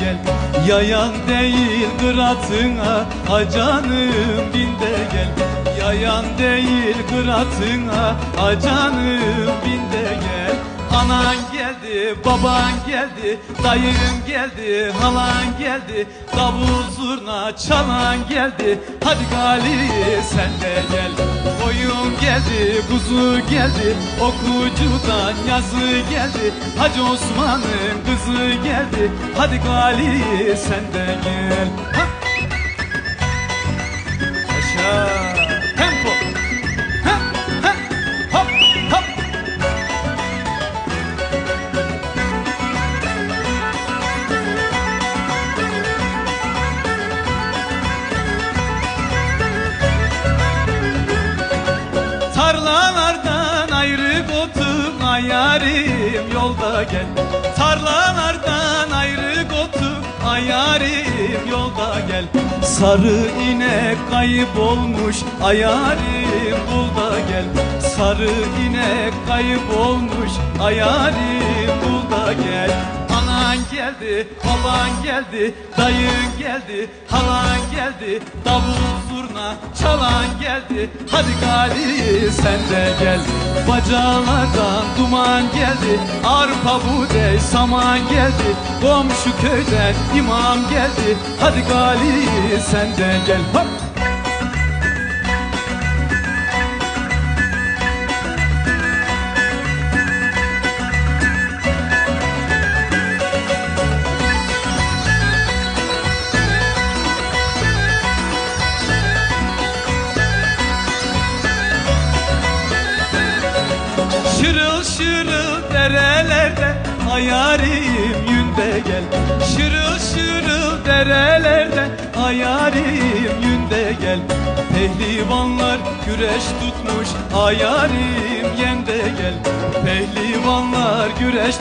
gel. Yayan değil kıratına acanım bin de gel. Yayan değil kıratına acanım bin de gel. Anan geldi, baban geldi, dayın geldi, halan geldi. Davul zurna çalan geldi, hadi gali sen de gel Koyun geldi, kuzu geldi, okucudan yazı geldi. Hacı Osman'ın kızı geldi, hadi gali sen de gel. Ha! Yaşa, Tarlalardan ayrı kotum ayarim yolda gel. Tarlalardan ayrı kotum ayarim yolda gel. Sarı inek kaybolmuş ayarim bul da gel. Sarı inek kaybolmuş ayarim bul da gel Anan geldi, baban geldi, dayın geldi, halan geldi, davul zurna çalan geldi. Hadi gali sen de gel. Bacalardan duman geldi, arpa buğday saman geldi. Komşu köyden imam geldi. Hadi gali sen de gel. Hop! Şırıl derelerde ayarim yünde gel. Şırıl şırıl derelerde ayarim yünde gel. Pehlivanlar güreş tutmuş ayarim yende gel. Pehlivanlar güreş